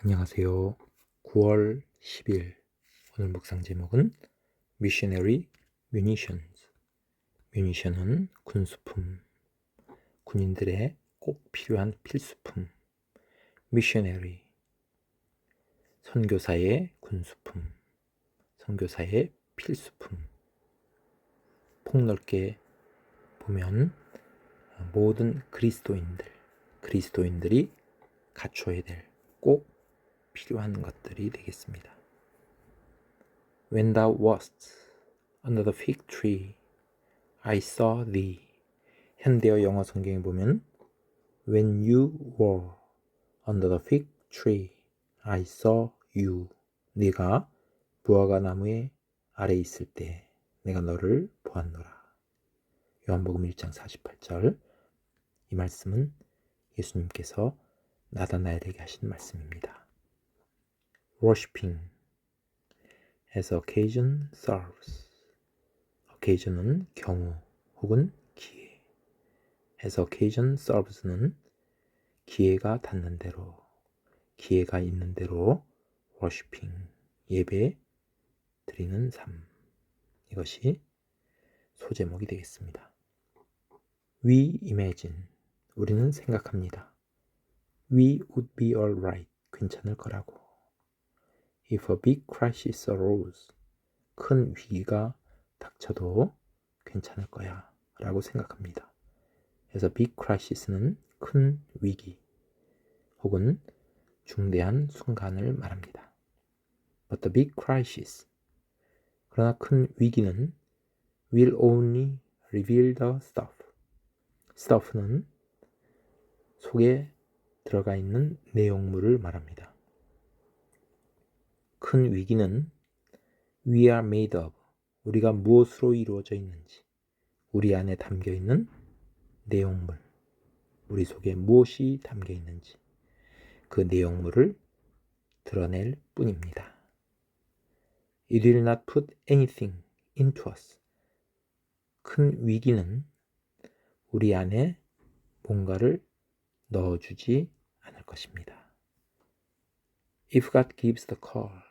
안녕하세요. 9월 10일 오늘 묵상 제목은 Missionary Munitions. 뮤니션은 군수품, 군인들의 꼭 필요한 필수품. Missionary 선교사의 군수품, 선교사의 필수품. 폭넓게 보면 모든 그리스도인들, 그리스도인들이 갖춰야 될 꼭 필요한 것들이 되겠습니다. When thou wast under the fig tree, I saw thee. 현대어 영어 성경에 보면 When you were under the fig tree, I saw you. 네가 무화과 나무의 아래 있을 때 내가 너를 보았노라. 요한복음 1장 48절. 이 말씀은 예수님께서 나다나엘에게 하신 말씀입니다. Worshipping as occasion serves. occasion은 경우 혹은 기회. as occasion serves는 기회가 닿는 대로, 기회가 있는 대로 worshipping 예배 드리는 삶. 이것이 소제목이 되겠습니다. We imagine 우리는 생각합니다. We would be alright. 괜찮을 거라고. If a big crisis arose. 큰 위기가 닥쳐도 괜찮을 거야. 라고 생각합니다. 그래서 big crisis는 큰 위기 혹은 중대한 순간을 말합니다. But the big crisis. 그러나 큰 위기는 will only reveal the stuff. stuff는 속에 들어가 있는 내용물을 말합니다. 큰 위기는 we are made of 우리가 무엇으로 이루어져 있는지 우리 안에 담겨 있는 내용물 우리 속에 무엇이 담겨 있는지 그 내용물을 드러낼 뿐입니다. It will not put anything into us. 큰 위기는 우리 안에 뭔가를 넣어주지 않을 것입니다. If God gives the call,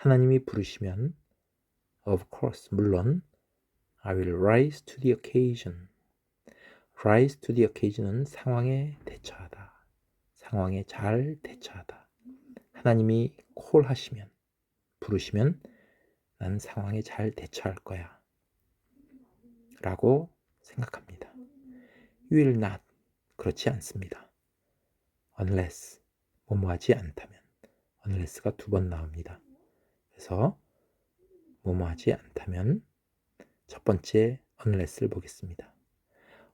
하나님이 부르시면, of course, 물론, I will rise to the occasion. rise to the occasion은 상황에 대처하다. 상황에 잘 대처하다. 하나님이 콜하시면, 부르시면, 난 상황에 잘 대처할 거야. 라고 생각합니다. You will not. 그렇지 않습니다. unless 뭐뭐 하지 않다면 unless가 두 번 나옵니다. 그래서 뭐뭐 하지 않다면 첫 번째 unless를 보겠습니다.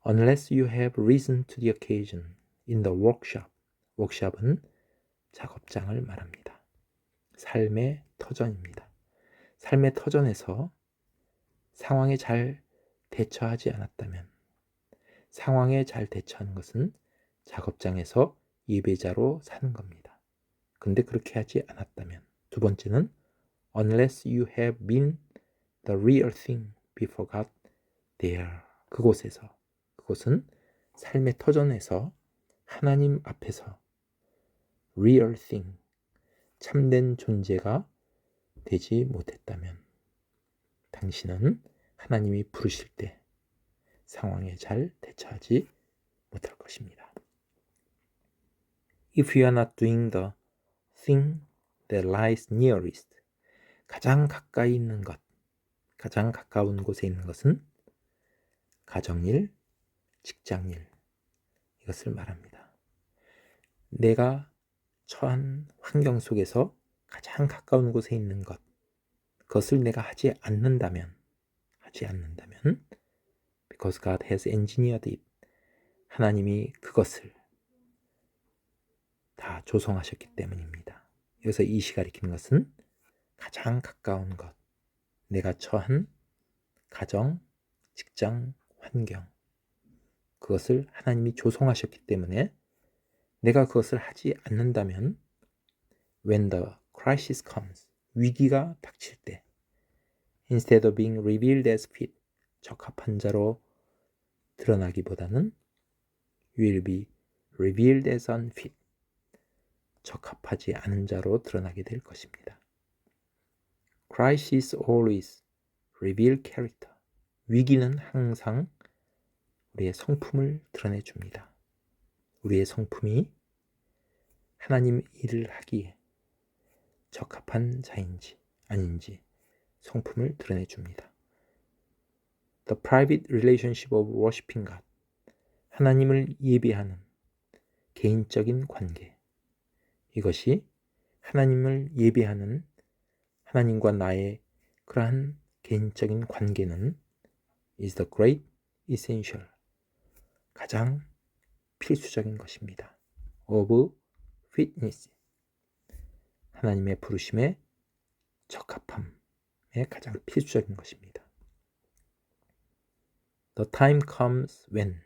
Unless you have risen to the occasion in the workshop. 워크숍은 작업장을 말합니다. 삶의 터전입니다. 삶의 터전에서 상황에 잘 대처하지 않았다면 상황에 잘 대처하는 것은 작업장에서 예배자로 사는 겁니다. 근데 그렇게 하지 않았다면 두 번째는 unless you have been the real thing before God there 그곳에서 그곳은 삶의 터전에서 하나님 앞에서 real thing 참된 존재가 되지 못했다면 당신은 하나님이 부르실 때 상황에 잘 대처하지 못할 것입니다. If you are not doing the thing that lies nearest, 가장 가까이 있는 것, 가장 가까운 곳에 있는 것은 가정일, 직장일, 이것을 말합니다. 내가 처한 환경 속에서 가장 가까운 곳에 있는 것, 그것을 내가 하지 않는다면, 하지 않는다면, because God has engineered it, 하나님이 그것을 다 조성하셨기 때문입니다. 여기서 이시 가리키는 것은 가장 가까운 것, 내가 처한 가정, 직장, 환경, 그것을 하나님이 조성하셨기 때문에 내가 그것을 하지 않는다면 when the crisis comes, 위기가 닥칠 때 instead of being revealed as fit, 적합한 자로 드러나기보다는 will be revealed as unfit, 적합하지 않은 자로 드러나게 될 것입니다. Crisis always reveal character. 위기는 항상 우리의 성품을 드러내 줍니다. 우리의 성품이 하나님 일을 하기에 적합한 자인지 아닌지 성품을 드러내 줍니다. The private relationship of worshiping God. 하나님을 예배하는 개인적인 관계. 이것이 하나님을 예배하는 하나님과 나의 그러한 개인적인 관계는 is the great essential. 가장 필수적인 것입니다. of fitness. 하나님의 부르심에 적합함에 가장 필수적인 것입니다. The time comes when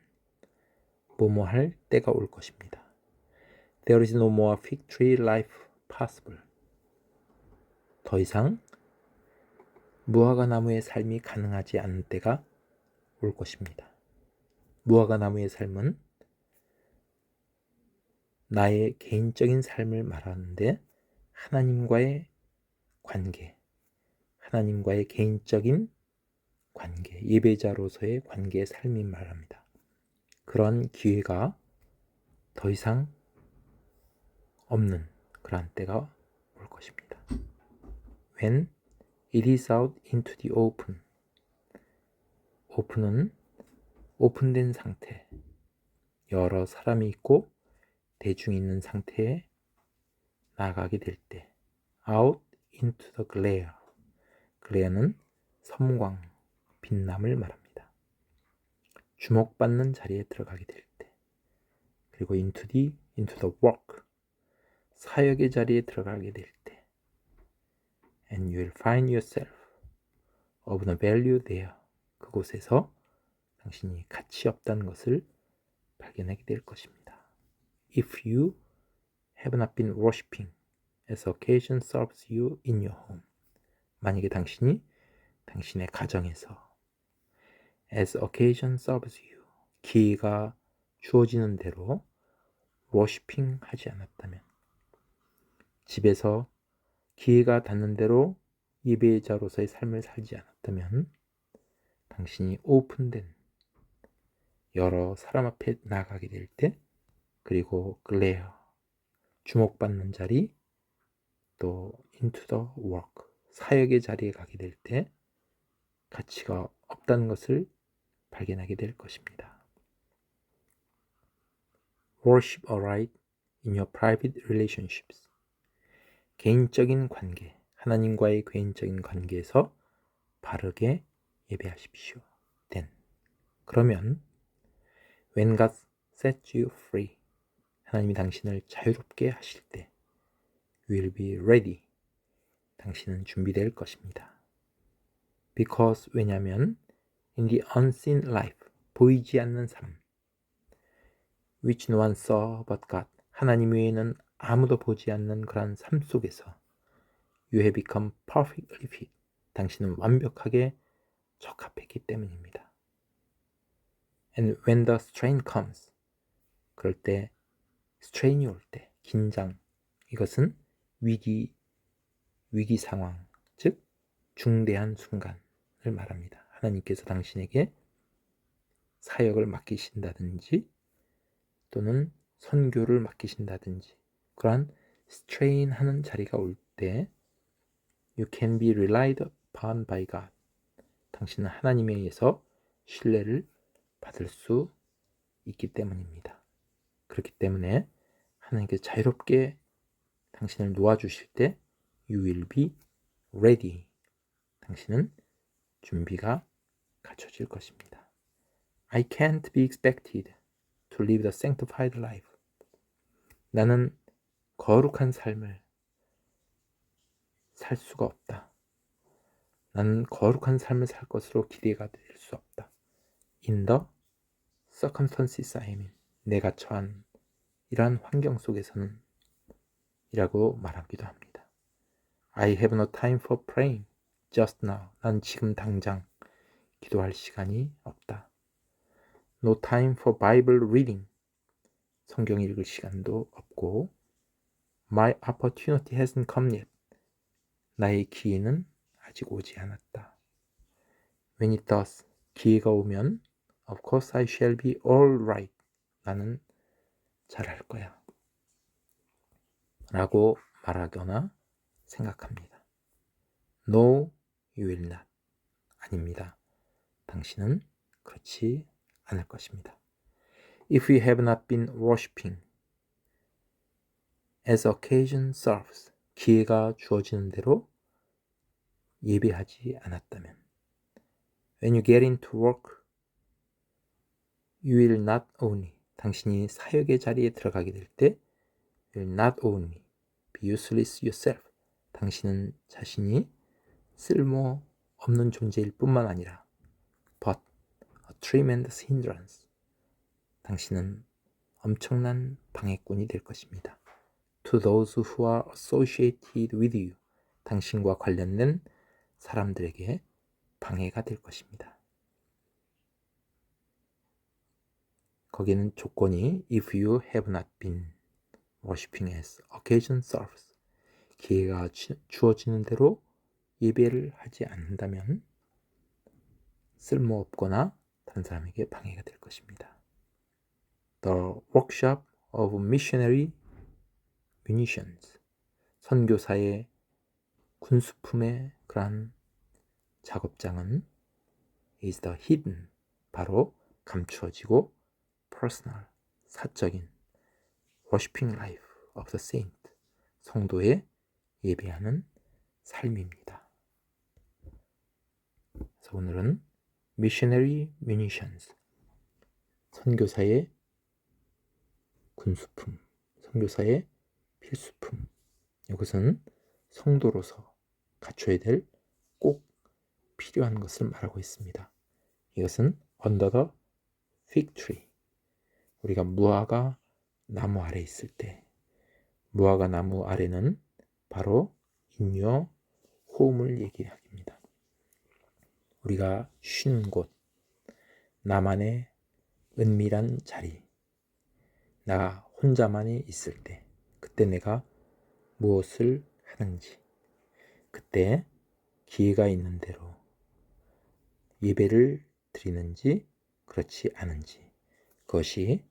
뭐뭐 할 때가 올 것입니다. There is no more fig tree life possible. 더 이상 무화과 나무의 삶이 가능하지 않은 때가 올 것입니다. 무화과 나무의 삶은 나의 개인적인 삶을 말하는데 하나님과의 관계, 하나님과의 개인적인 관계, 예배자로서의 관계의 삶이 말합니다. 그런 기회가 더 이상 없는 그러한 때가 올 것입니다. When it is out into the open. 오픈은 오픈된 상태, 여러 사람이 있고 대중이 있는 상태에 나가게 될 때, out into the glare. glare는 섬광, 빛남을 말합니다. 주목받는 자리에 들어가게 될 때, 그리고 into the, into the work, 사역의 자리에 들어가게 될 때, and you will find yourself of no value there. 그곳에서 당신이 가치 없다는 것을 발견하게 될 것입니다. If you have not been worshiping as occasion serves you in your home. 만약에 당신이 당신의 가정에서 as occasion serves you 기회가 주어지는 대로 워시핑 하지 않았다면 집에서 기회가 닿는 대로 예배자로서의 삶을 살지 않았다면 당신이 오픈된 여러 사람 앞에 나가게 될 때 그리고 글레어 주목받는 자리 또 into the work 사역의 자리에 가게 될 때 가치가 없다는 것을 발견하게 될 것입니다. Worship aright in your private relationships. 개인적인 관계, 하나님과의 개인적인 관계에서 바르게 예배하십시오. Then. 그러면 when God sets you free. 하나님이 당신을 자유롭게 하실 때 will be ready. 당신은 준비될 것입니다. Because 왜냐면 in the unseen life 보이지 않는 삶 which no one saw but God 하나님 외에는 아무도 보지 않는 그러한 삶 속에서 you have become perfectly fit 당신은 완벽하게 적합했기 때문입니다. And when the strain comes 그럴 때 strain이 올 때 긴장 이것은 위기 위기 상황 즉 중대한 순간을 말합니다. 하나님께서 당신에게 사역을 맡기신다든지 또는 선교를 맡기신다든지 그러한 strain 하는 자리가 올 때 you can be relied upon by God 당신은 하나님에 의해서 신뢰를 받을 수 있기 때문입니다. 그렇기 때문에 하나님께서 자유롭게 당신을 놓아주실 때 you will be ready. 당신은 준비가 갖춰질 것입니다. I can't be expected to live the sanctified life. 나는 거룩한 삶을 살 수가 없다. 나는 거룩한 삶을 살 것으로 기대가 될 수 없다. In the circumstances I am in. 내가 처한 이러한 환경 속에서는 이라고 말하기도 합니다. I have no time for praying just now. 난 지금 당장 기도할 시간이 없다. No time for Bible reading. 성경 읽을 시간도 없고 My opportunity hasn't come yet. 나의 기회는 아직 오지 않았다. When it does, 기회가 오면 Of course I shall be all right. 나는 잘할 거야. 라고 말하거나 생각합니다. No, you will not. 아닙니다. 당신은 그렇지 않을 것입니다. If you have not been worshipping as occasion serves, 기회가 주어지는 대로 예배하지 않았다면 When you get into work, you will not only 당신이 사역의 자리에 들어가게 될때 will not only be useless yourself 당신은 자신이 쓸모 없는 존재일 뿐만 아니라 but a tremendous hindrance 당신은 엄청난 방해꾼이 될 것입니다. To those who are associated with you 당신과 관련된 사람들에게 방해가 될 것입니다. 거기는 조건이 if you have not been worshiping as occasion serves 기회가 주- 주어지는 대로 예배를 하지 않는다면 쓸모없거나 다른 사람에게 방해가 될 것입니다. The workshop of missionary munitions 선교사의 군수품의 그러한 작업장은 is the hidden 바로 감추어지고 personal 사적인 worshiping life of the saint 성도의 예배하는 삶입니다. 그래서 오늘은 missionary munitions 선교사의 군수품 선교사의 필수품 이것은 성도로서 갖춰야 될 꼭 필요한 것을 말하고 있습니다. 이것은 under the fig tree 우리가 무화과 나무 아래 있을 때 무화과 나무 아래는 바로 인여 호음을 얘기합니다. 우리가 쉬는 곳, 나만의 은밀한 자리, 나 혼자만이 있을 때, 그때 내가 무엇을 하는지, 그때 기회가 있는 대로 예배를 드리는지, 그렇지 않은지, 그것이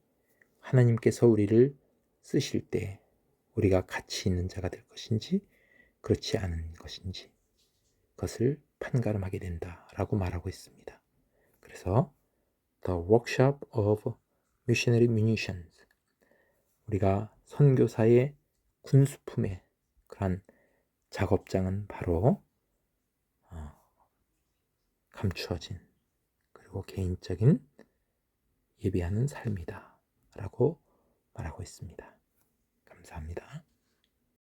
하나님께서 우리를 쓰실 때 우리가 가치 있는 자가 될 것인지 그렇지 않은 것인지 그것을 판가름하게 된다라고 말하고 있습니다. 그래서 The Workshop of Missionary Munitions 우리가 선교사의 군수품의 그러한 작업장은 바로 어, 감추어진 그리고 개인적인 예배하는 삶이다 라고 말하고 있습니다. 감사합니다.